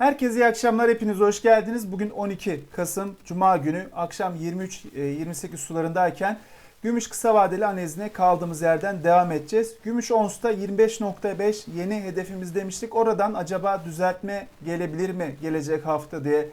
Herkese iyi akşamlar. Hepiniz hoş geldiniz. Bugün 12 Kasım Cuma günü akşam 23-28 sularındayken Gümüş kısa vadeli analizine kaldığımız yerden devam edeceğiz. Gümüş onsta 25.5 yeni hedefimiz demiştik. Oradan acaba düzeltme gelebilir mi gelecek hafta diye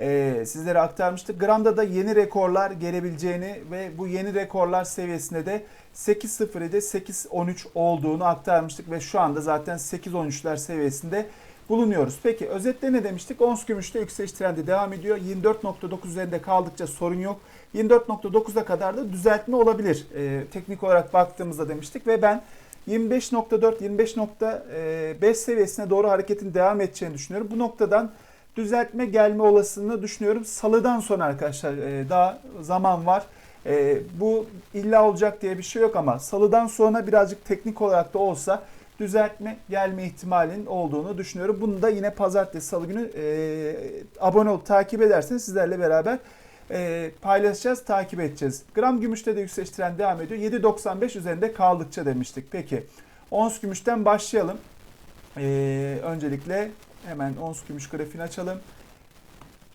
e, sizlere aktarmıştık. Gramda da yeni rekorlar gelebileceğini ve bu yeni rekorlar seviyesinde de 8.07 8.13 olduğunu aktarmıştık ve şu anda zaten 8.13'ler seviyesinde bulunuyoruz. Peki özetle ne demiştik? Ons gümüşte yükseliş trendi devam ediyor. 24.9 üzerinde kaldıkça sorun yok. 24.9'a kadar da düzeltme olabilir. Ee, teknik olarak baktığımızda demiştik ve ben 25.4 25.5 seviyesine doğru hareketin devam edeceğini düşünüyorum. Bu noktadan düzeltme gelme olasılığını düşünüyorum. Salıdan sonra arkadaşlar e, daha zaman var. E, bu illa olacak diye bir şey yok ama salıdan sonra birazcık teknik olarak da olsa düzeltme gelme ihtimalinin olduğunu düşünüyorum. Bunu da yine pazartesi salı günü e, abone olup takip ederseniz sizlerle beraber e, paylaşacağız, takip edeceğiz. Gram gümüşte de yükseliş trendi devam ediyor. 7.95 üzerinde kaldıkça demiştik. Peki ons gümüşten başlayalım. E, öncelikle hemen ons gümüş grafiğini açalım.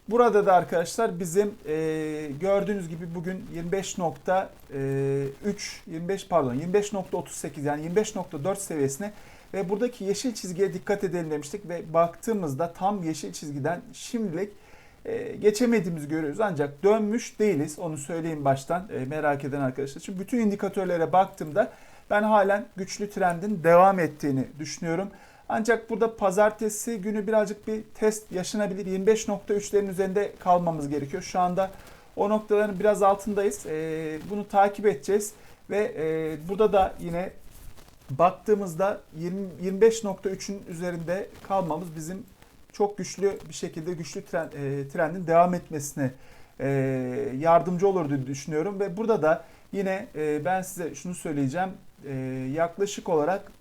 Burada da arkadaşlar bizim e, gördüğünüz gibi bugün 25.3 25 pardon 25.38 yani 25.4 seviyesine ve buradaki yeşil çizgiye dikkat edelim demiştik ve baktığımızda tam yeşil çizgiden şimdilik e, geçemediğimizi görüyoruz ancak dönmüş değiliz onu söyleyeyim baştan e, merak eden arkadaşlar için bütün indikatörlere baktığımda ben halen güçlü trendin devam ettiğini düşünüyorum. Ancak burada pazartesi günü birazcık bir test yaşanabilir. 25.3'lerin üzerinde kalmamız gerekiyor. Şu anda o noktaların biraz altındayız. Ee, bunu takip edeceğiz. Ve e, burada da yine baktığımızda 25.3'ün üzerinde kalmamız bizim çok güçlü bir şekilde güçlü trend, e, trendin devam etmesine e, yardımcı olur diye düşünüyorum. Ve burada da yine e, ben size şunu söyleyeceğim. E, yaklaşık olarak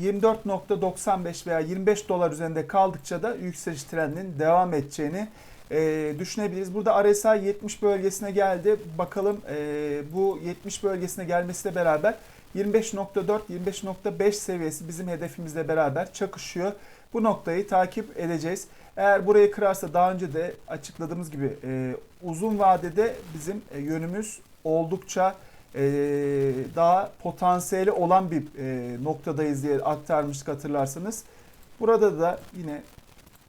24.95 veya 25 dolar üzerinde kaldıkça da yükseliş trendinin devam edeceğini e, düşünebiliriz. Burada RSI 70 bölgesine geldi. Bakalım e, bu 70 bölgesine gelmesiyle beraber 25.4 25.5 seviyesi bizim hedefimizle beraber çakışıyor. Bu noktayı takip edeceğiz. Eğer burayı kırarsa daha önce de açıkladığımız gibi e, uzun vadede bizim e, yönümüz oldukça e, daha potansiyeli olan bir e, noktadayız diye aktarmıştık hatırlarsanız. Burada da yine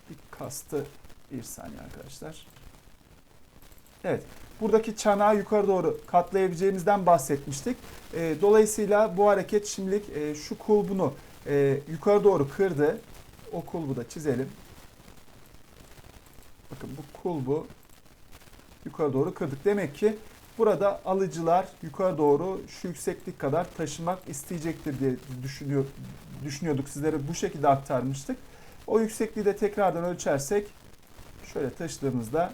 bir kastı bir saniye arkadaşlar. Evet. Buradaki çanağı yukarı doğru katlayabileceğimizden bahsetmiştik. E, dolayısıyla bu hareket şimdilik e, şu kulbunu e, yukarı doğru kırdı. O kulbu da çizelim. Bakın bu kulbu yukarı doğru kırdık. Demek ki Burada alıcılar yukarı doğru şu yükseklik kadar taşımak isteyecektir diye düşünüyor, düşünüyorduk. Sizlere bu şekilde aktarmıştık. O yüksekliği de tekrardan ölçersek şöyle taşıdığımızda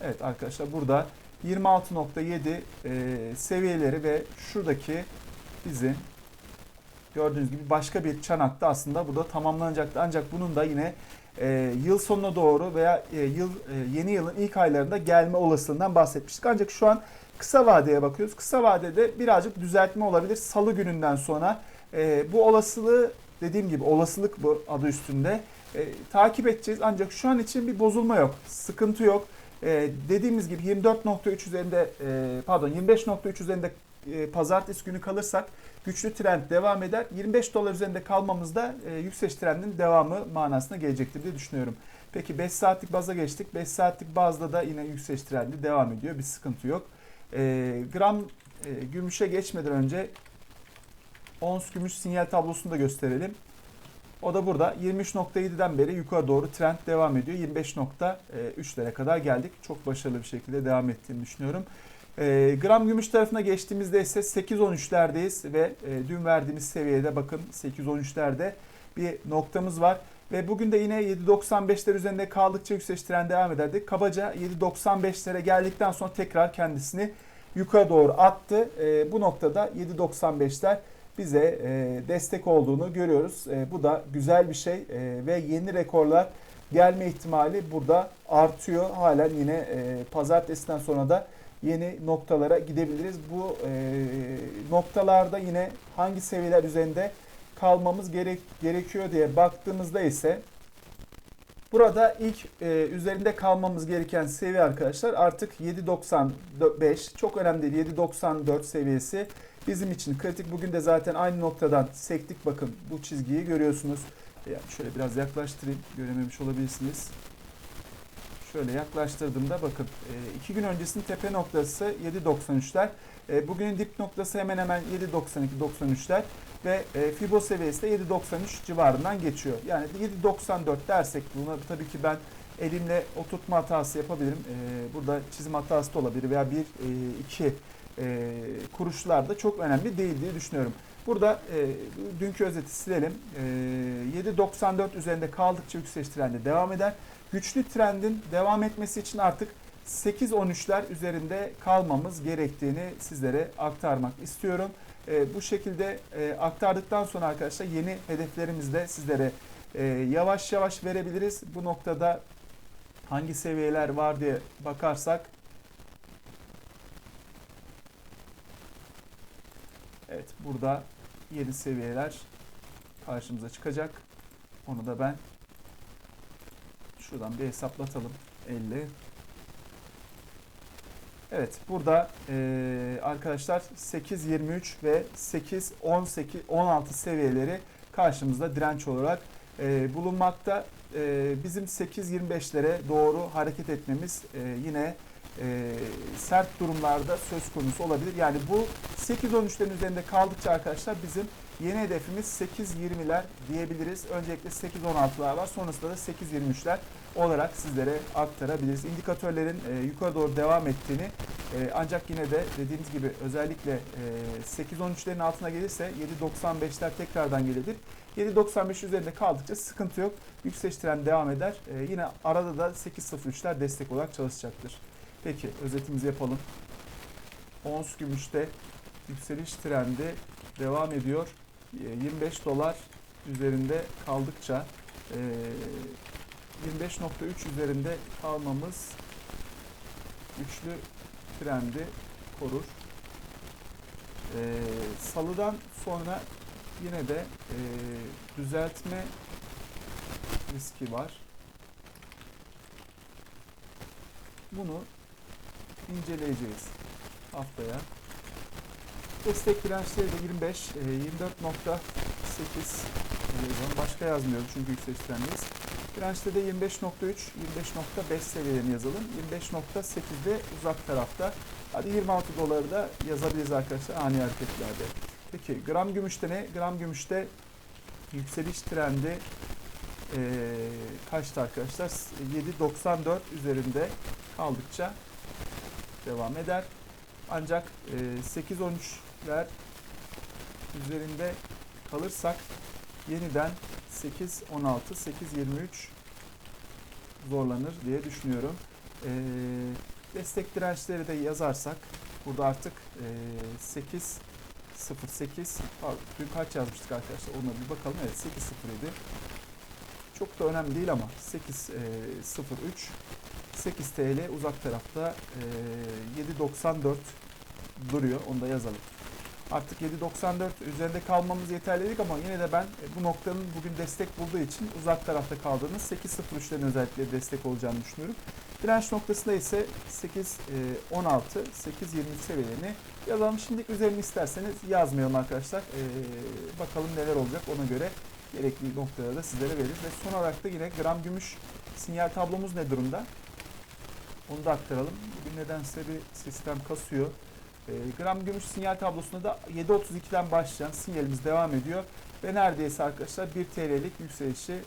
Evet arkadaşlar burada 26.7 e, seviyeleri ve şuradaki bizim gördüğünüz gibi başka bir çanakta aslında burada tamamlanacaktı. Ancak bunun da yine e, yıl sonuna doğru veya e, yıl e, yeni yılın ilk aylarında gelme olasılığından bahsetmiştik. Ancak şu an kısa vadeye bakıyoruz. Kısa vadede birazcık düzeltme olabilir. Salı gününden sonra e, bu olasılığı dediğim gibi olasılık bu adı üstünde e, takip edeceğiz. Ancak şu an için bir bozulma yok. Sıkıntı yok. E, dediğimiz gibi 24.3 üzerinde e, pardon 25.3 üzerinde e, pazartesi günü kalırsak güçlü trend devam eder. 25 dolar üzerinde kalmamız da e, yükseliş trendinin devamı manasına gelecektir diye düşünüyorum. Peki 5 saatlik baza geçtik. 5 saatlik bazda da yine yükseliş trendi devam ediyor. Bir sıkıntı yok. E, gram e, gümüşe geçmeden önce ons gümüş sinyal tablosunu da gösterelim. O da burada 23.7'den beri yukarı doğru trend devam ediyor. 25.3'lere kadar geldik. Çok başarılı bir şekilde devam ettiğini düşünüyorum. E, gram gümüş tarafına geçtiğimizde ise 8-13'lerdeyiz ve e, dün verdiğimiz seviyede bakın 8-13'lerde bir noktamız var. Ve bugün de yine 7.95'ler üzerinde kaldıkça yükseliş trend devam ederdi. Kabaca 7.95'lere geldikten sonra tekrar kendisini yukarı doğru attı. E, bu noktada 7.95'ler bize e, destek olduğunu görüyoruz. E, bu da güzel bir şey e, ve yeni rekorlar gelme ihtimali burada artıyor. Halen yine e, pazartesiden sonra da yeni noktalara gidebiliriz. Bu e, noktalarda yine hangi seviyeler üzerinde kalmamız gerek, gerekiyor diye baktığımızda ise burada ilk e, üzerinde kalmamız gereken seviye arkadaşlar artık 7.95 çok önemli değil 7.94 seviyesi bizim için kritik. Bugün de zaten aynı noktadan sektik bakın bu çizgiyi görüyorsunuz. Yani şöyle biraz yaklaştırayım görememiş olabilirsiniz. Şöyle yaklaştırdığımda bakın e, iki gün öncesinin tepe noktası 7.93'ler. E, bugünün dip noktası hemen hemen 7.92-93'ler ve e, seviyesi de 7.93 civarından geçiyor. Yani 7.94 dersek buna tabii ki ben elimle oturtma hatası yapabilirim. E, burada çizim hatası da olabilir veya bir, e, iki e, kuruşlar da çok önemli değil diye düşünüyorum. Burada e, dünkü özeti silelim. E, 7.94 üzerinde kaldıkça yükseliş trendi devam eder. Güçlü trendin devam etmesi için artık 8-13'ler üzerinde kalmamız gerektiğini sizlere aktarmak istiyorum. E, bu şekilde e, aktardıktan sonra arkadaşlar yeni hedeflerimizi de sizlere e, yavaş yavaş verebiliriz. Bu noktada hangi seviyeler var diye bakarsak Evet burada yeni seviyeler karşımıza çıkacak. Onu da ben şuradan bir hesaplatalım. 50 Evet burada e, arkadaşlar 8.23 ve 8 18 16 seviyeleri karşımızda direnç olarak e, bulunmakta. E, bizim 8.25'lere doğru hareket etmemiz e, yine e, sert durumlarda söz konusu olabilir. Yani bu 8-13'lerin üzerinde kaldıkça arkadaşlar bizim yeni hedefimiz 8-20'ler diyebiliriz. Öncelikle 8-16'lar var. Sonrasında da 8-23'ler olarak sizlere aktarabiliriz. İndikatörlerin e, yukarı doğru devam ettiğini e, ancak yine de dediğimiz gibi özellikle e, 8-13'lerin altına gelirse 7.95'ler tekrardan gelebilir. 7.95 üzerinde kaldıkça sıkıntı yok. Yükseliş trendi devam eder. E, yine arada da 8.03'ler destek olarak çalışacaktır. Peki özetimizi yapalım. Ons gümüşte yükseliş trendi devam ediyor. 25 dolar üzerinde kaldıkça 25.3 üzerinde kalmamız güçlü trendi korur. Salıdan sonra yine de düzeltme riski var. Bunu inceleyeceğiz haftaya. Destek dirençleri de 25, 24.8 başka yazmıyorum çünkü yükseliş trendeyiz. Dirençte de 25.3, 25.5 seviyelerini yazalım. 25.8'de uzak tarafta. Hadi 26 doları da yazabiliriz arkadaşlar ani hareketlerde. Peki gram gümüşte ne? Gram gümüşte yükseliş trendi e, kaçtı arkadaşlar? 7.94 üzerinde kaldıkça devam eder. Ancak e, 8-13'ler üzerinde kalırsak yeniden 8-16, 8-23 zorlanır diye düşünüyorum. E, destek dirençleri de yazarsak burada artık e, 8 08 pardon, dün kaç yazmıştık arkadaşlar ona bir bakalım. Evet 807 çok da önemli değil ama 8 e, 03 8 TL uzak tarafta e, 7.94 duruyor. Onu da yazalım. Artık 7.94 üzerinde kalmamız yeterli değil ama yine de ben e, bu noktanın bugün destek bulduğu için uzak tarafta kaldığınız 8.03'lerin özellikle destek olacağını düşünüyorum. Direnç noktasında ise 8.16, 8.20 seviyelerini yazalım. Şimdi üzerini isterseniz yazmayalım arkadaşlar. Ee, bakalım neler olacak ona göre gerekli noktaları da sizlere veririz. Ve son olarak da yine gram gümüş sinyal tablomuz ne durumda? Onu da aktaralım. Bugün nedense bir sistem kasıyor. E, gram gümüş sinyal tablosunda da 7.32'den başlayan sinyalimiz devam ediyor. Ve neredeyse arkadaşlar 1 TL'lik yükselişi e,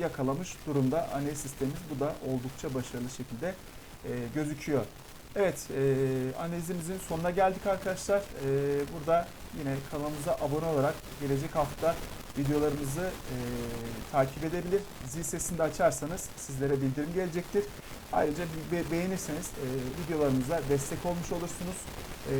yakalamış durumda analiz sistemimiz. Bu da oldukça başarılı şekilde e, gözüküyor. Evet e, analizimizin sonuna geldik arkadaşlar. E, burada yine kanalımıza abone olarak gelecek hafta videolarımızı e, takip edebilir. Zil sesini de açarsanız sizlere bildirim gelecektir. Ayrıca be beğenirseniz e, videolarımıza destek olmuş olursunuz. E,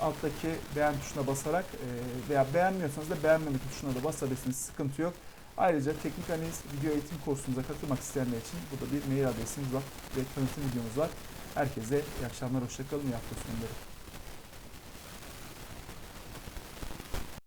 alttaki beğen tuşuna basarak e, veya beğenmiyorsanız da beğenmeme tuşuna da basabilirsiniz. Sıkıntı yok. Ayrıca teknik analiz video eğitim kursumuza katılmak isteyenler için burada bir mail adresimiz var ve tanıtım videomuz var. Herkese iyi akşamlar, hoşçakalın, iyi hafta sonları.